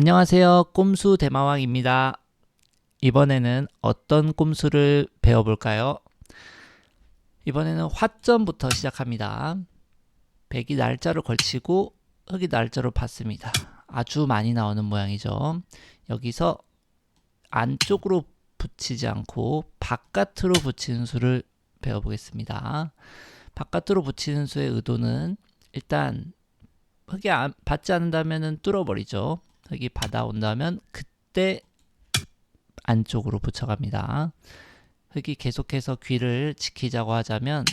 안녕하세요. 꼼수 대마왕입니다. 이번에는 어떤 꼼수를 배워볼까요? 이번에는 화점부터 시작합니다. 백이 날짜로 걸치고 흙이 날짜로 받습니다. 아주 많이 나오는 모양이죠. 여기서 안쪽으로 붙이지 않고 바깥으로 붙이는 수를 배워보겠습니다. 바깥으로 붙이는 수의 의도는 일단 흙이 안, 받지 않는다면 뚫어버리죠. 흙이 받아온다면 그때 안쪽으로 붙여갑니다. 흙이 계속해서 귀를 지키자고 하자면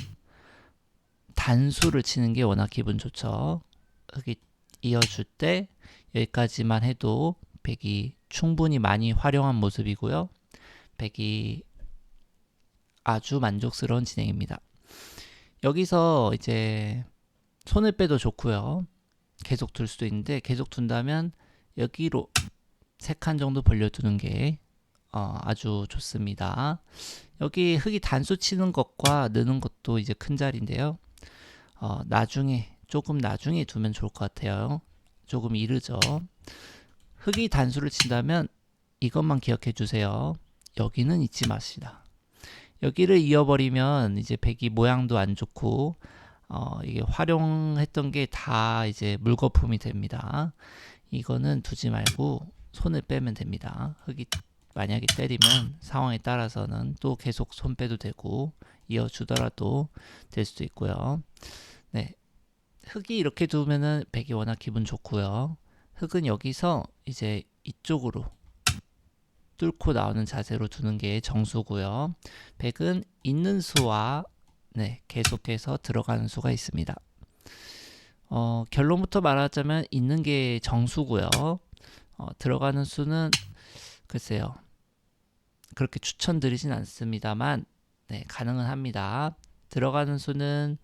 단수를 치는 게 워낙 기분 좋죠. 흙이 이어줄 때 여기까지만 해도 백이 충분히 많이 활용한 모습이고요. 백이 아주 만족스러운 진행입니다. 여기서 이제 손을 빼도 좋고요. 계속 둘 수도 있는데 계속 둔다면 여기로 세 칸 정도 벌려두는 게 어, 아주 좋습니다. 여기 흙이 단수 치는 것과 느는 것도 이제 큰 자리인데요. 어, 나중에 조금 나중에 두면 좋을 것 같아요. 조금 이르죠. 흙이 단수를 친다면 이것만 기억해 주세요. 여기는 잊지 마시다. 여기를 이어버리면 이제 백이 모양도 안 좋고 어, 이게 활용했던 게 다 이제 물거품이 됩니다. 이거는 두지 말고 손을 빼면 됩니다. 흙이 만약에 때리면 상황에 따라서는 또 계속 손 빼도 되고 이어주더라도 될 수도 있고요. 네. 흙이 이렇게 두면은 백이 워낙 기분 좋고요. 흙은 여기서 이제 이쪽으로 뚫고 나오는 자세로 두는 게 정수고요. 백은 있는 수와 네, 계속해서 들어가는 수가 있습니다. 어, 결론부터 말하자면 있는 게 정수고요. 어, 들어가는 수는 글쎄요. 그렇게 추천드리진 않습니다만 네, 가능은 합니다. 들어가는 수는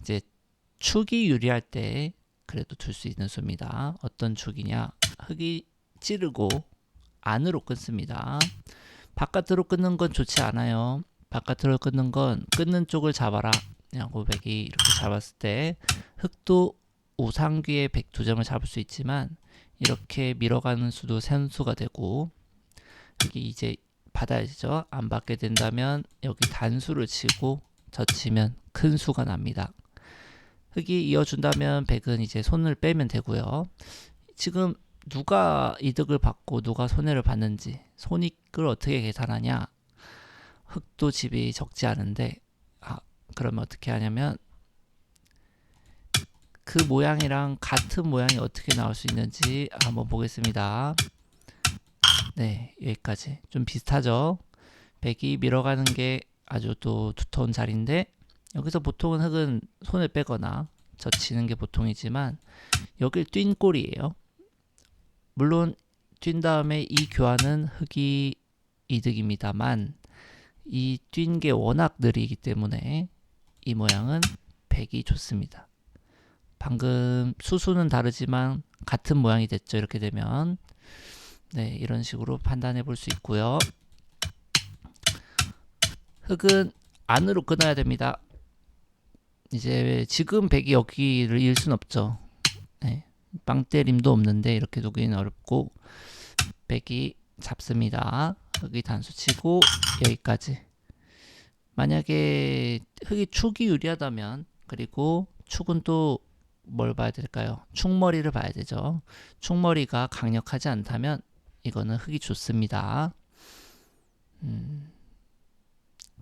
이제 축이 유리할 때 그래도 둘 수 있는 수입니다. 어떤 축이냐? 흙이 찌르고 안으로 끊습니다. 바깥으로 끊는 건 좋지 않아요. 바깥으로 끊는 건 끊는 쪽을 잡아라. 야구백이 이렇게 잡았을 때 흙도 우상귀의 백두 점을 잡을 수 있지만 이렇게 밀어가는 수도 센수가 되고 여기 이제 받아야죠. 안 받게 된다면 여기 단수를 치고 젖히면 큰 수가 납니다. 흙이 이어준다면 백은 이제 손을 빼면 되고요. 지금 누가 이득을 받고 누가 손해를 받는지 손익을 어떻게 계산하냐? 흙도 집이 적지 않은데 아 그러면 어떻게 하냐면 그 모양이랑 같은 모양이 어떻게 나올 수 있는지 한번 보겠습니다. 네, 여기까지 좀 비슷하죠. 백이 밀어가는 게 아주 또 두터운 자리인데 여기서 보통은 흙은 손을 빼거나 젖히는 게 보통이지만 여길 뛴 꼴이에요. 물론 뛴 다음에 이 교환은 흙이 이득입니다만 이 뛴 게 워낙 느리기 때문에 이 모양은 백이 좋습니다. 방금 수수는 다르지만 같은 모양이 됐죠. 이렇게 되면 네 이런 식으로 판단해 볼 수 있고요. 흙은 안으로 끊어야 됩니다. 이제 지금 백이 여기를 잃순 없죠. 네, 빵 때림도 없는데 이렇게 두기는 어렵고 백이 잡습니다. 흙이 단수치고 여기까지. 만약에 흙이 축이 유리하다면 그리고 축은 또 뭘 봐야 될까요? 축머리를 봐야 되죠. 축머리가 강력하지 않다면 이거는 흙이 좋습니다. 음,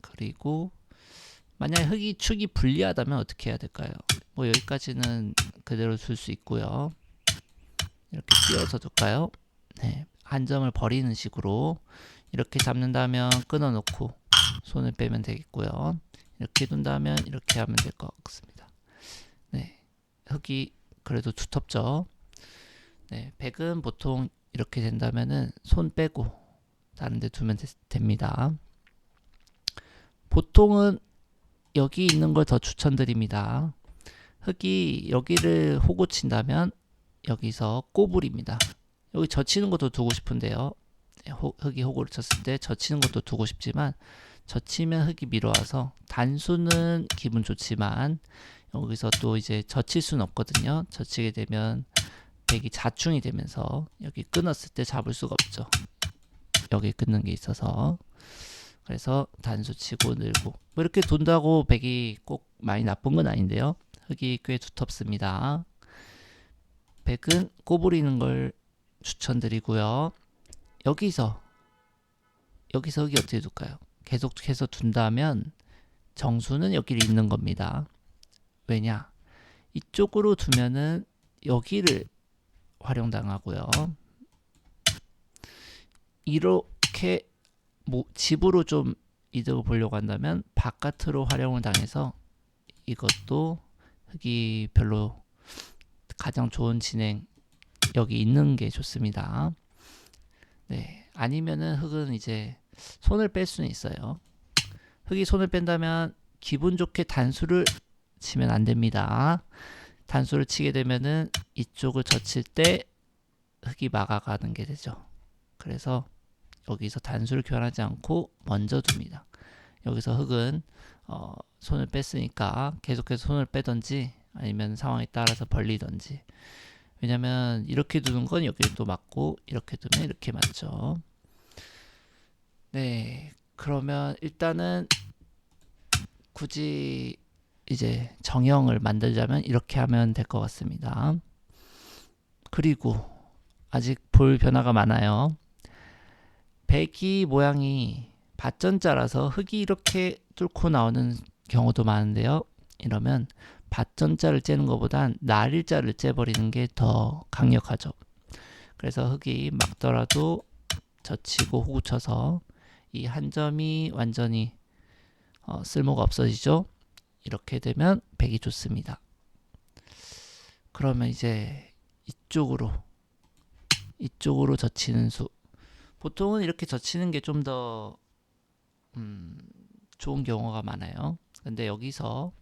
그리고 만약에 흙이 축이 불리하다면 어떻게 해야 될까요? 뭐 여기까지는 그대로 둘 수 있고요. 이렇게 띄어서 둘까요? 네, 한 점을 버리는 식으로 이렇게 잡는다면 끊어놓고 손을 빼면 되겠고요. 이렇게 둔다면 이렇게 하면 될 것 같습니다. 네, 흙이 그래도 두텁죠. 네, 백은 보통 이렇게 된다면은 손 빼고 다른 데 두면 되, 됩니다. 보통은 여기 있는 걸 더 추천드립니다. 흙이 여기를 호구 친다면 여기서 꼬불입니다. 여기 젖히는 것도 두고 싶은데요. 네, 호, 흙이 호구를 쳤을 때 젖히는 것도 두고 싶지만 젖히면 흙이 밀어와서 단수는 기분 좋지만 여기서 또 이제 젖힐 수는 없거든요. 젖히게 되면 백이 자충이 되면서 여기 끊었을 때 잡을 수가 없죠. 여기 끊는 게 있어서 그래서 단수 치고 늘고 뭐 이렇게 돈다고 백이 꼭 많이 나쁜 건 아닌데요. 흙이 꽤 두텁습니다. 백은 꼬부리는 걸 추천드리고요. 여기서 여기서 흙이 어떻게 둘까요? 계속해서 둔다면 정수는 여기를 있는 겁니다. 왜냐? 이쪽으로 두면은 여기를 활용당하고요. 이렇게 뭐 집으로 좀 이득을 보려고 한다면 바깥으로 활용을 당해서 이것도 흙이 별로 가장 좋은 진행 여기 있는 게 좋습니다. 네, 아니면은 흙은 이제 손을 뺄 수는 있어요. 흙이 손을 뺀다면 기분 좋게 단수를 치면 안 됩니다. 단수를 치게 되면은 이쪽을 젖힐 때 흙이 막아가는 게 되죠. 그래서 여기서 단수를 교환하지 않고 먼저 둡니다. 여기서 흙은 어, 손을 뺐으니까 계속해서 손을 빼던지 아니면 상황에 따라서 벌리던지 왜냐면 이렇게 두는 건 여기를 또 맞고 이렇게 두면 이렇게 맞죠. 네, 그러면 일단은 굳이 이제 정형을 만들자면 이렇게 하면 될 것 같습니다. 그리고 아직 볼 변화가 많아요. 배기 모양이 밭전자라서 흙이 이렇게 뚫고 나오는 경우도 많은데요. 이러면 밭전자를 째는 것보단 날일자를 째버리는 게 더 강력하죠. 그래서 흙이 막더라도 젖히고 호구 쳐서 이 한 점이 완전히 어, 쓸모가 없어지죠. 이렇게 되면 백이 좋습니다. 그러면 이제 이쪽으로 이쪽으로 젖히는 수 보통은 이렇게 젖히는 게 좀더 음, 좋은 경우가 많아요. 근데 여기서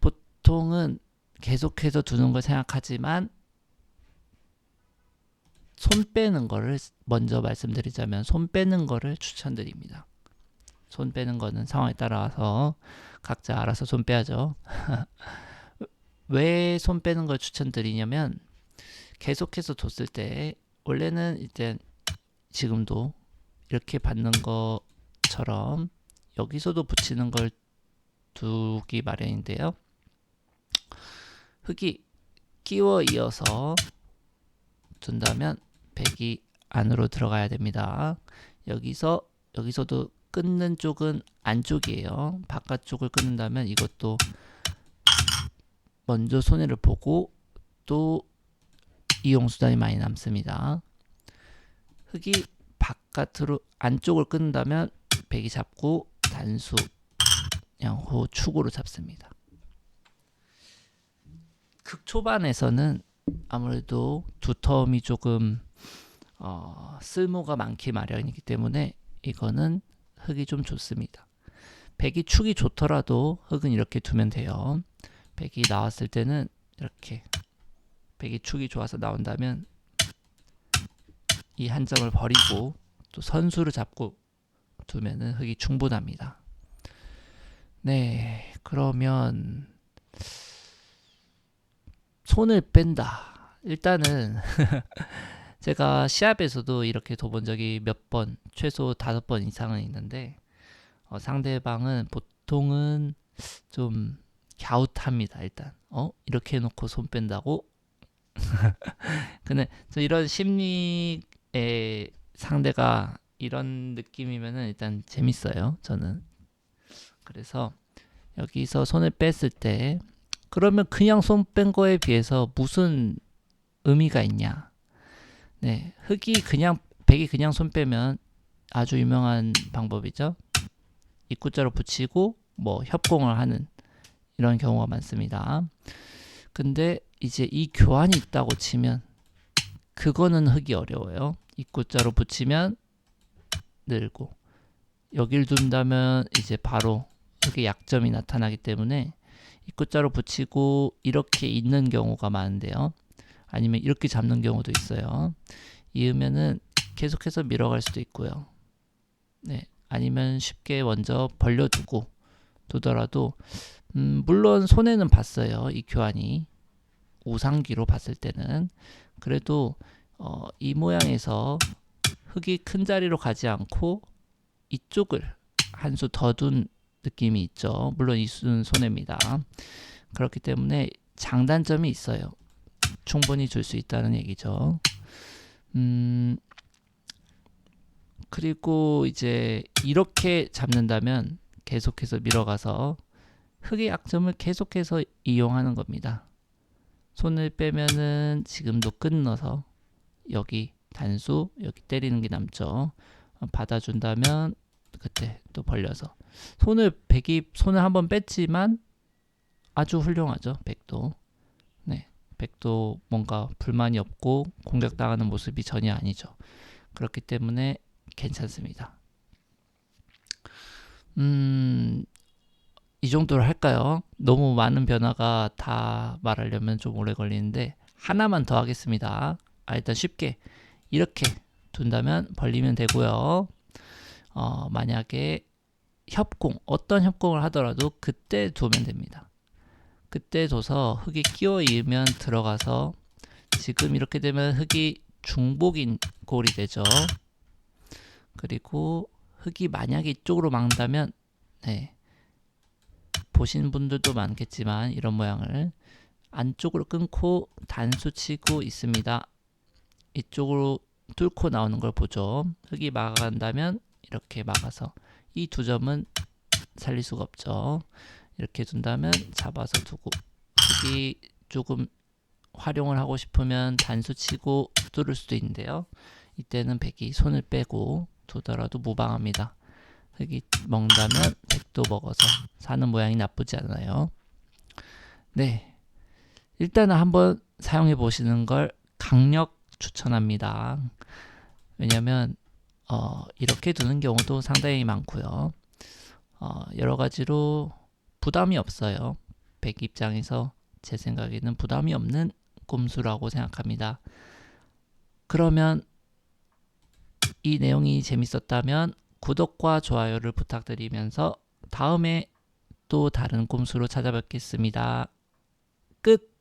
보통은 계속해서 두는 걸 생각하지만 손 빼는 거를 먼저 말씀드리자면 손 빼는 거를 추천드립니다. 손 빼는 거는 상황에 따라서 각자 알아서 손 빼야죠. 왜 손 빼는 걸 추천드리냐면 계속해서 뒀을 때 원래는 이제 지금도 이렇게 받는 것처럼 여기서도 붙이는 걸 두기 마련인데요. 흙이 끼워 이어서 둔다면 백이 안으로 들어가야 됩니다. 여기서 여기서도 끊는 쪽은 안쪽이에요. 바깥쪽을 끊는다면 이것도 먼저 손해를 보고 또 이용 수단이 많이 남습니다. 흙이 바깥으로 안쪽을 끊는다면 백이 잡고 단수 양호 축으로 잡습니다. 극 초반에서는 아무래도 두터움이 조금 어, 쓸모가 많기 마련이기 때문에 이거는 흙이 좀 좋습니다. 백이 축이 좋더라도 흙은 이렇게 두면 돼요. 백이 나왔을 때는 이렇게 백이 축이 좋아서 나온다면 이 한 점을 버리고 또 선수를 잡고 두면은 흙이 충분합니다. 네, 그러면 손을 뺀다. 일단은 제가 시합에서도 이렇게 둬본 적이 몇 번, 최소 다섯 번 이상은 있는데 어, 상대방은 보통은 좀 갸웃합니다. 일단 어 이렇게 해놓고 손 뺀다고? 근데 저 이런 심리의 상대가 이런 느낌이면은 일단 재밌어요. 저는 그래서 여기서 손을 뺐을 때 그러면 그냥 손 뺀 거에 비해서 무슨 의미가 있냐? 네, 흙이 그냥 백이 그냥 손 빼면 아주 유명한 방법이죠. 입구자로 붙이고 뭐 협공을 하는 이런 경우가 많습니다. 근데 이제 이 교환이 있다고 치면 그거는 흙이 어려워요. 입구자로 붙이면 늘고 여길 둔다면 이제 바로 흙의 약점이 나타나기 때문에 입구자로 붙이고 이렇게 있는 경우가 많은데요. 아니면 이렇게 잡는 경우도 있어요. 이으면은 계속해서 밀어갈 수도 있고요. 네, 아니면 쉽게 먼저 벌려두고 두더라도 음, 물론 손해는 봤어요. 이 교환이 우상기로 봤을 때는 그래도 어, 이 모양에서 흙이 큰 자리로 가지 않고 이쪽을 한 수 더 둔 느낌이 있죠. 물론 이 수는 손해입니다. 그렇기 때문에 장단점이 있어요. 충분히 줄 수 있다는 얘기죠. 음, 그리고 이제 이렇게 잡는다면 계속해서 밀어가서 흙의 약점을 계속해서 이용하는 겁니다. 손을 빼면은 지금도 끊어서 여기 단수 여기 때리는 게 남죠. 어, 받아준다면 그때 또 벌려서 손을 백이 손을 한번 뺐지만 아주 훌륭하죠. 백도 네 백도 뭔가 불만이 없고 공격당하는 모습이 전혀 아니죠. 그렇기 때문에 괜찮습니다. 음, 이 정도로 할까요? 너무 많은 변화가 다 말하려면 좀 오래 걸리는데 하나만 더 하겠습니다. 아, 일단 쉽게 이렇게 둔다면 벌리면 되고요. 어, 만약에 협공, 어떤 협공을 하더라도 그때 두면 됩니다. 그때 둬서 흙이 끼워 이으면 들어가서 지금 이렇게 되면 흙이 중복인 골이 되죠. 그리고 흙이 만약에 이쪽으로 막는다면 네. 보신 분들도 많겠지만 이런 모양을 안쪽으로 끊고 단수 치고 있습니다. 이쪽으로 뚫고 나오는 걸 보죠. 흙이 막아간다면 이렇게 막아서 이 두 점은 살릴 수가 없죠. 이렇게 둔다면 잡아서 두고 흙이 조금 활용을 하고 싶으면 단수 치고 뚫을 수도 있는데요. 이때는 백이 손을 빼고 두더라도 무방합니다. 흙이 먹는다면 백도 먹어서 사는 모양이 나쁘지 않아요. 네. 일단은 한번 사용해 보시는 걸 강력 추천합니다. 왜냐면 어, 이렇게 두는 경우도 상당히 많고요. 어, 여러 가지로 부담이 없어요. 백 입장에서 제 생각에는 부담이 없는 꼼수라고 생각합니다. 그러면 이 내용이 재밌었다면 구독과 좋아요를 부탁드리면서 다음에 또 다른 꼼수로 찾아뵙겠습니다. 끝!